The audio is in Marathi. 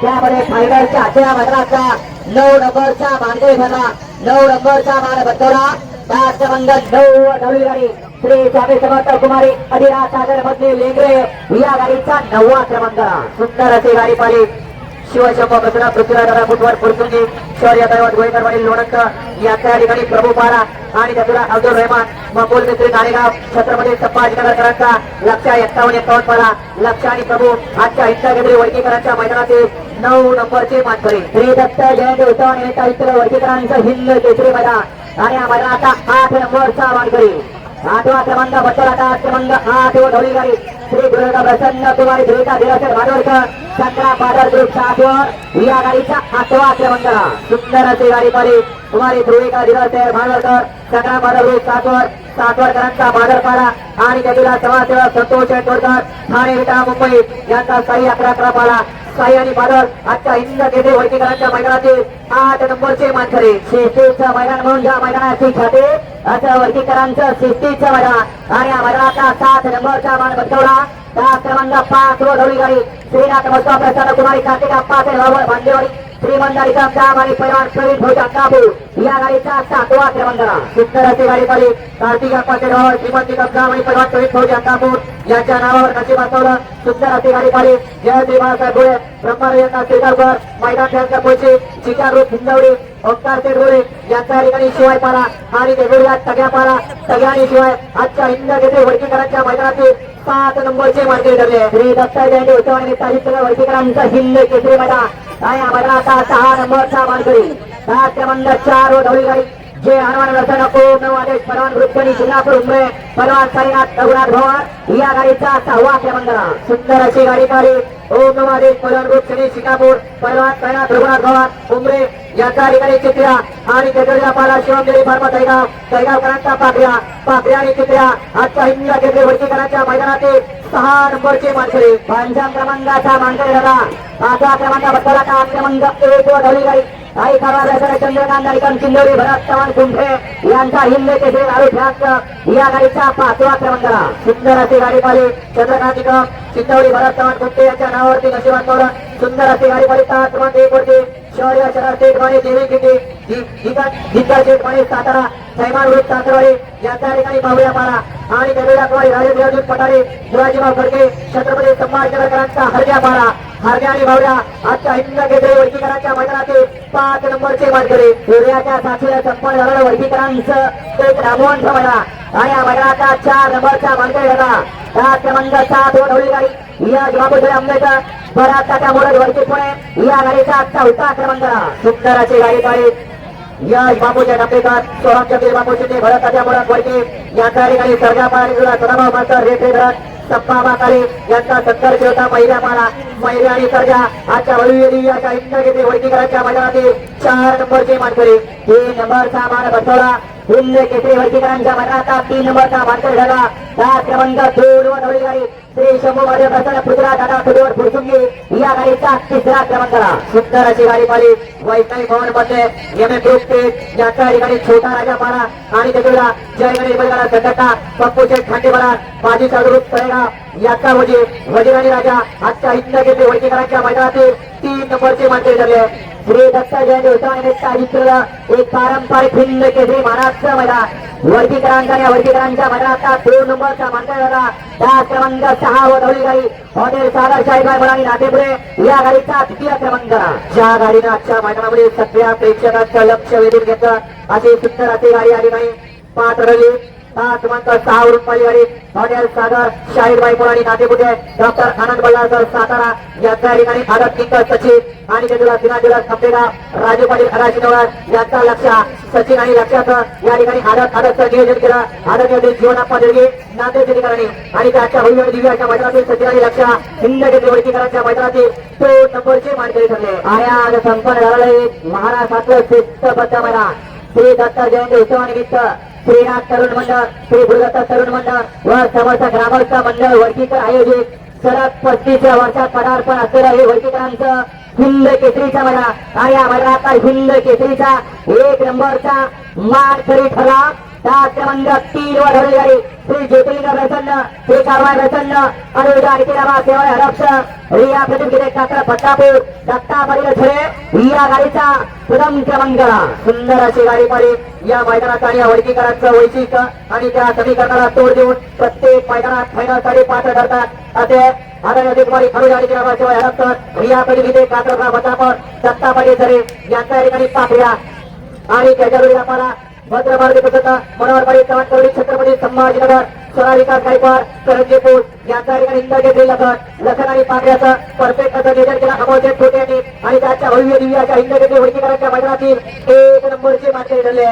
त्यामध्ये फायनलच्या आठव्या मैदानाचा नऊ नंबरचा मानकरी ठरला नऊ नंबरचा मान बसवला त्याच क्रमांक नऊ नवी गाडी. श्री स्वामी समर्थ कुमारी अधिराज सागर मधले लेंगरे या गाडीचा नववा क्रमांक सुंदर अशी गाडी पाली शिवशंभा बसरा पृथ्वीराजा फुटवर फुरसुंगी शौर्य दैवत गोयकर वडील लोणंद. या त्या ठिकाणी प्रभू पारा आणि त्यातला अब्दुल रहमान मकुल मित्री नारेगाव छत्रपती संभाजीनगरकरांचा लक्ष एकावन्न एकावन्न पारा. लक्ष आणि प्रभू आजच्या हिंसागेंद्री वैकीकरांच्या मैदानातील नऊ नंबरचे मानकरी श्री दत्त जयंती उत्सव निमित्त इतर वर्गीकरणांचं हिंद केसरी मैदान आणि या आता आठ नंबरचा मानकरी आठवा क्रमांक बत्तर आता क्रमांक आठ व ढोली श्री गुरुदा प्रसन्न कुमारी धुरिका धीरासर भाडवरकर चंद्रा पाडर ग्रुप सातवर या गाडीचा आठवा क्रमांकाला सुंदर असे गाडी पाली कुमारी ध्रुविका धीरासर भाडवरकर चंद्रा पाडर ग्रुप सातवर सातवरकरांचा बाजारपाडा आणि त्याला समाजसेवक संतोष तोडकर ठाणे विटा मुंबई यांचा साई अकरा अकरा पाडा साई आणि बादल आजच्या हिंद केंद्रीय वैकीकरांच्या मैदानातील आठ नंबरचे मानकरी. शिस्तीचं मैदान म्हणून या मैदानाची ख्याती. असं वैदिकरांचं शिस्तीचं मैदान. आणि या मैदानाचा सात नंबरचा मान बसवला त्या क्रमांक पाच व ढवळी गाडी श्रीनाथ मस्ता प्रसाद कुमारी कार्तिक अप्पा भांडेवाडी. भांडेवाडी श्रीमंदारी काम आणि पैलवान प्रवीण भोजा काबू या गाडीचा सातवा क्रमांकाला. सुंदर अशी गाडी पाली कार्तिक अप्पाचे नावावर श्रीमंती काम आणि पैलवान प्रवीण भोजा काबू यांच्या नावावर नशीब बसवलं सुंदर असे गाडी पाली जय बाळासाहेब गोळे ब्रह्मरेखा श्रीकारकर मैदान खेळाच्या पोचे चिकार रूप हिंदवडी ओंकार गोळे यांच्या या ठिकाणी शिवाय पाला आणि वेगवेगळ्या सगळ्या पाला सगळ्यांनी शिवाय आजच्या हिंद घेते वडकीकरांच्या मैदानातील सात नंबरचे मार्गे ठरले. श्री दत्ता जयंती उत्सवाने साहित्य वडकीकरांचं हिंद केसरी मैदान. आणि या मैदानाचा सहा नंबरचा मानकरी. सात क्रमांक चार व ढवळी गाडी जे हनुमान रसन पूर्ण आदेश परवान रुक्मणी शिंगापूर उमरे परवान साईनाथ रघुनाथ भवन या गाडीचा सहावा क्रमांक सुंदर अशी गाडी काढी ओम नमो आदेश परवान रुक्मणी सिंगापूर परवान साईनाथ रघुनाथ भवन उमरे यांच्या ठिकाणी चित्र्या आणि तेजळ्या पाला शिवमदेवी फार्मा तैगाव तैगावकरांचा पाकऱ्या पाकऱ्या आणि चित्र्या. आजच्या हिंदीला केंद्रीय वडकीकरांच्या मैदानातील सहा नंबरचे मानकरी. पंचम क्रमांकाचा मानकरी दादा. पाचवा क्रमांक बत्तरा का क्रमांक एक व ढवळी गाडी काही कारवार चंद्रकांत नारिकन चिंदोरी भरत चव्हाण कुंभे यांचा हिंद केसरी गाडी फ्यास्त या गाडीचा पाचवा क्रमांकाला सुंदर असे गाडी पाली चंद्रकांत निकम चिंदोरी भरत चव्हाण कुंभे यांच्या नावावरती नशिबात सुंदर असे गाडी पाली तास क्रमांक एक वरती. शौर्य शरद शेठवाणी देवी किती दिग्गज शेठवाणी सातारा सैमान रोहित सासरवाडी यांच्या ठिकाणी बाहुल्या पारा. आणि वेगवेगळ्या कुमारी राजेंद्र पठारे शिवाजीराव फडके छत्रपती संभाजीनगरकरांचा हरग्या पारा. हरग्या आणि बावड्या आजच्या हिंद केंद्रीय वर्गीकरांच्या मैदानाचे पाच नंबरचे मानकरी सूर्याच्या साथीला संपन्न झालेलं वर्गीकरांचं एक रामवंत मैदान आणि या मैदानाचा चार नंबरचा मानकरी झाला त्या क्रमांक सात व ढवळी गाडी या बाबूसाहेब आंबेडकर बराच त्या मुळे वरती पुणे. या गाडीचा चौथा क्रमांकाला सुंदर अशी गाडी काढली यश बापूच्या डबेकर सोहम चंद्र बापू शिंदे भरत तात्या मुळात वडके यांच्या ठिकाणी सरगा पाहिला सदाभाऊ मास्तर रेठे धरत सप्पा बाकारे यांचा सत्तर शेवटा महिला माला. महिला आणि सर्जा आजच्या वळीवेली याच्या हिंद घेते वडकीकरांच्या मैदानातील चार नंबरचे मानकरी. तीन नंबरचा मान बसवला. हिंद केसरी वडकीकरांच्या मैदानाचा तीन नंबरचा मानकरी झाला दहा क्रमांक दोन व नवरी गाडी श्री शंभू महादेव प्रसन्न पृथ्वीराज दादा फुटवर पुरसुंगी या गाडीचा तिसरा क्रमांकाला सुंदर अशी गाडी पाली वैष्णवी भवनमध्ये एम एम ग्रुप ते याचा ठिकाणी छोटा राजा पारा आणि त्याच्या जय गणेश बैलगाडा संघटना पप्पूचे शेठ खांडेपाडा बाजी साधुरूप तळेगाव. याचा म्हणजे वजीराणी राजा आजच्या हिंद घेते वैदिकरांच्या मैदानातील तीन नंबरचे मानकरी ठरले. श्री दत्त जयंती उत्सवानिमित्त आयोजित एक पारंपरिक हिंद केसरी महाराष्ट्र मैदान वर्गीकरांचा या वर्गीकरांच्या मैदानाचा दोन नंबरचा मानकरी झाला त्या क्रमांक सहा व ढवळी गाडी हॉटेल सागर शाहीबाई आणि नातेपुरे या गाडीचा तृतीय क्रमांक. ज्या गाडीनं आजच्या मैदानामध्ये सगळ्या प्रेक्षकांचं लक्ष वेधून घेतलं. अशी सुंदर अशी गाडी आली नाही. पाच रली सहा क्रमांक सहा वरून पहिली गाडी हॉटेल सागर शाहीरबाई आणि नातेपुते डॉक्टर आनंद बल्लासर सातारा. या ठिकाणी भारत किंग सचिव आणि त्याला सिनाजीला संपेगाव राजू पाटील खराशी अराशिनवर यांचा लक्ष सचिन आणि लक्षात. या ठिकाणी आदत आदतचं नियोजन केलं. आदत मध्ये जीवनाप्पा दिलगी नांदेड जिल्ह्याने आणि त्याच्या भव्य दिव्याच्या मैदानातील सचिन आणि लक्ष. हिंद घेतले वडकीकरांच्या मैदानातील तो नंबरचे मानकरी ठरले. आणि आज संपन्न झालेलं एक महाराष्ट्रातलं शिस्तबद्ध मैदान. श्री दत्त जयंती उत्सवानिमित्त श्रीनाथ तरुण मंडळ श्री गुरुदत्त तरुण मंडळ व समर्थ ग्रामस्थ मंडळ वर्गीकर आयोजित सलग पस्तीसव्या वर्षात पदार्पण असलेला हे वर्गीकरांचं हिंद केसरीचा म्हणा. आणि या मैदानाचा हिंद केसरीचा एक नंबरचा मानकरी ठरला त्या क्रमांक तीन वर धरली गाडी श्री ज्योतिलिंग प्रसन्न श्री कारवाय प्रसन्न आणि उद्या आणखी नावा हरक्ष रिया प्रतिष्ठित कात्र पट्टापूर दत्ता पाटील झरे या गाडीचा प्रथम क्रमांक सुंदर अशी गाडी पाडी या मैदानात आणि या वर्गीकरणाचं वैशिष्ट्य आणि त्या समीकरणाला तोड देऊन प्रत्येक मैदानात फायनलसाठी पात्र ठरतात असे आदरणीय कुमारी खडू गाडी नावा हरक्ष रिया प्रतिष्ठित कात्र पट्टापूर दत्ता पाटील झरे यांच्या ठिकाणी पाठवूया आणि त्याच्या वेळी आम्हाला भद्रमार्ग पद्धता मनोहरबाई चव्हाणकवडी छत्रपती संभाजीनगर स्वरा विकास गायकवाड करंजीपूर यांचा ठिकाणी इंद घेतलेला लखन लखन आणि पाकड्याचं परफेक्ट असं नियोजन केला अमोलचे छोटे यांनी. आणि त्याच्या भव्य दिव्याच्या हिंद घेतली होळकीकरांच्या मैदानातील एक नंबरचे मानकरी ठरले